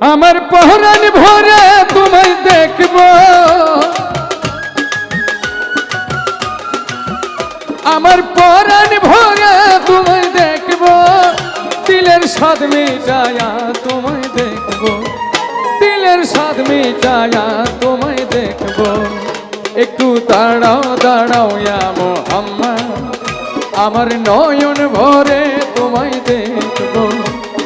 আমার পহরান ভরে তোমায় দেখব। আমার পরাণ ভরে তোমায় দেখব। দিলের স্বাদ মিটায়া তোমায় দেখব। দিলের স্বাদ মিটায়া তোমায় দেখব। একটু দাঁড়াও দাঁড়াও আমার নয়ন ভরে তোমায় দেখব।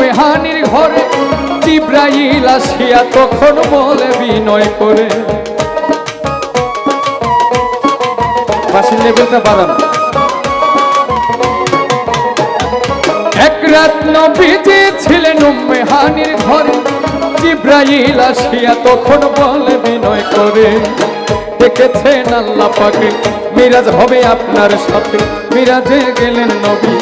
মেহানির ঘরে, জিব্রাইল আসিয়া তখন বলে বিনয় করে। বাসির লেভেলটা বাড়ানো এক রাত নবীজি ছিলেন মেহানির ঘরে, জিব্রাইল আসিয়া তখন বলে বিনয় করে। দেখেছেন আল্লাহ পাকে, মিরাজ হবে আপনার সাথে। মিরাজে গেলেন নবী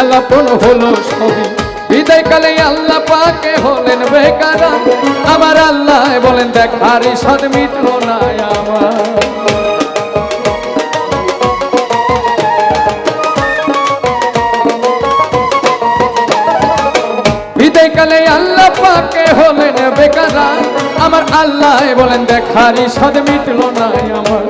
আল্লাপন হলো সবই বিদায় কালে আল্লাহ পাকে হলেন বেকার। আমার আল্লাহ বলেন দেখার সাদ মিটলো না আমার। বিদায় কালে আল্লাহ পাকে হলেন বেকারা। আমার আল্লাহ বলেন দেখারি সাদ মিটলো না আমার।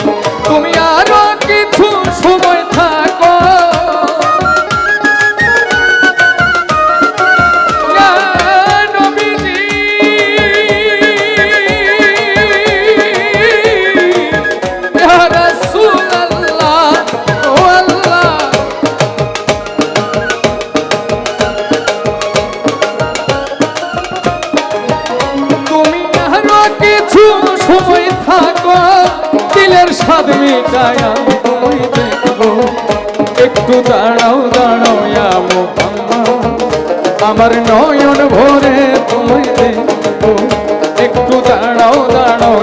স্বাদ মিটায়া তোমায় দেখব। একটু দাঁড়াও দাঁড়াও আমার নয়ন ভরে তোমায় দেখব। একটু দাঁড়াও দাঁড়াও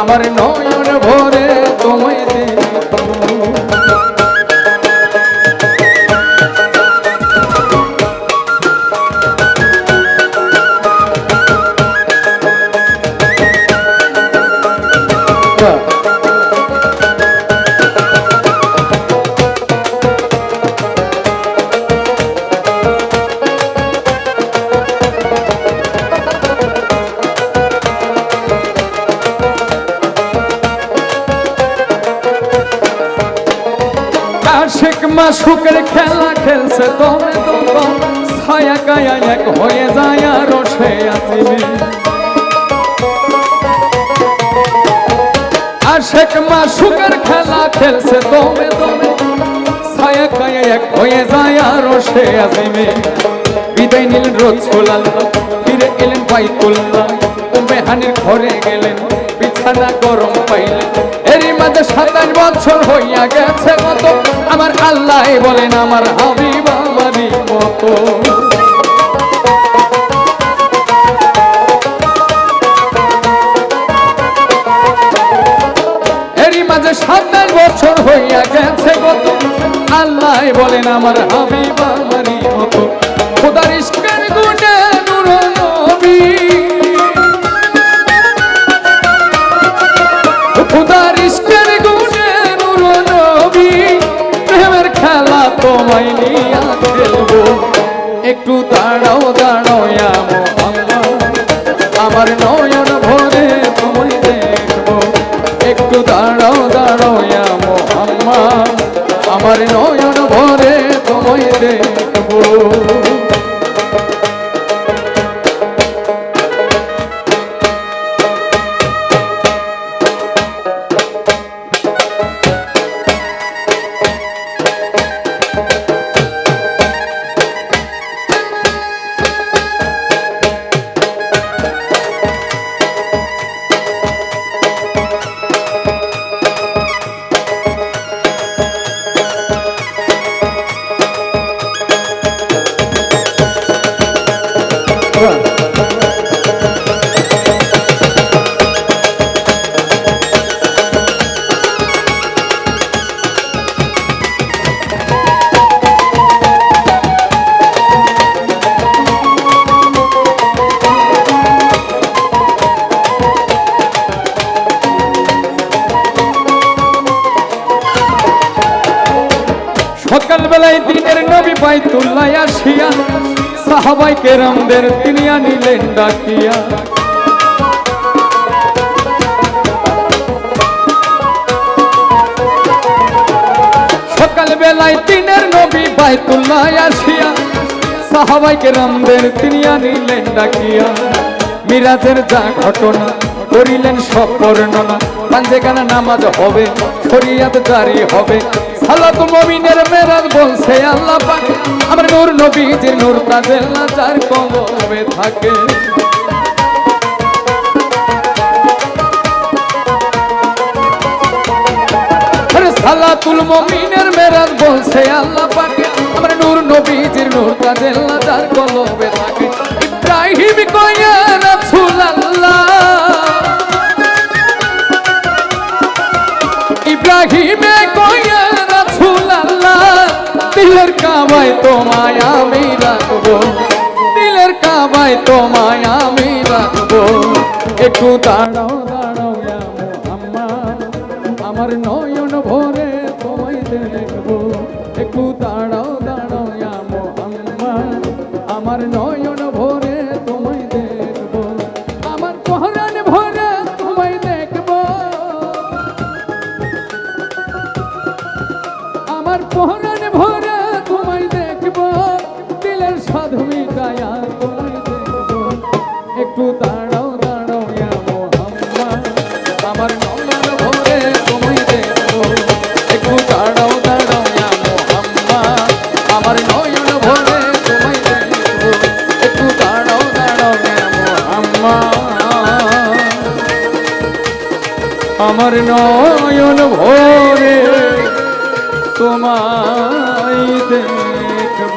আমার নয়ন আশেক মাসুকের খেলা খেলছে, তবে তো ছায়া গায়া এক হয়ে যায় আর সে আসিবে। আশেক মাসুকের খেলা খেলছে, তবে তবে ছায়া গায়া এক হয়ে যায় আর সে আসিবে। বিদায় নিলেন রোজ ফিরে ঘরে গেলেন। বিছানা গরম পাইলেন এরই মাঝে সাতাশ বছর হইয়া গেছে মতো। আমার আল্লাহ বলেন, আমার হাবিব আমারই মতো। এরই মাঝে সাতাশ বছর হইয়া গেছে গত আল্লাহ বলেন, আমার হাবিব আমারই মতো। তোমায় নিয়ে খেলব। একটু দাঁড়াও দাঁড়াও আমার নয়ন ভরে তোমায় দেখব। একটু দাঁড়াও দাঁড়াও আমার নয়ন ভরে তোমায় দেখব। সকালবেলায় দিনের নবী পাই বাইতুল্লাহ আসিয়া, সাহাবাই কেরামদের তিনি আনিলেন ডাকিয়া। সকালবেলায় দিনের নবী বাইতুল্লাহ আসিয়া, সাহাবাই কেরামদের তিনি আনিলেন ডাকিয়া। মিরাজের যা ঘটনা, করিলেন সব বর্ণনা। পাঞ্জেখানা নামাজ হবে শরিয়াত জারি হবে। সালাত মমিনের মেরাজ বলছে আল্লাহ পাক। আমার নূর নবীজির নূর তাজেল না চার থাকে। সালাতুল মমিনের মেরাজ বলছে আল্লাহ পাকে। আমার নূর নবীজির নূর তাজেল না চার থাকে। ইব্রাহিম কয়া রাসূল আল্লাহ ইব্রাহিমে কাবায় তোমায় আমি রাখব। দিলের কাবায় তোমায় আমি রাখব। একটু দাঁড়াও দাঁড়াও আমার আমার নয়ন আমার নয়ন ভরে তোমায় দেখব।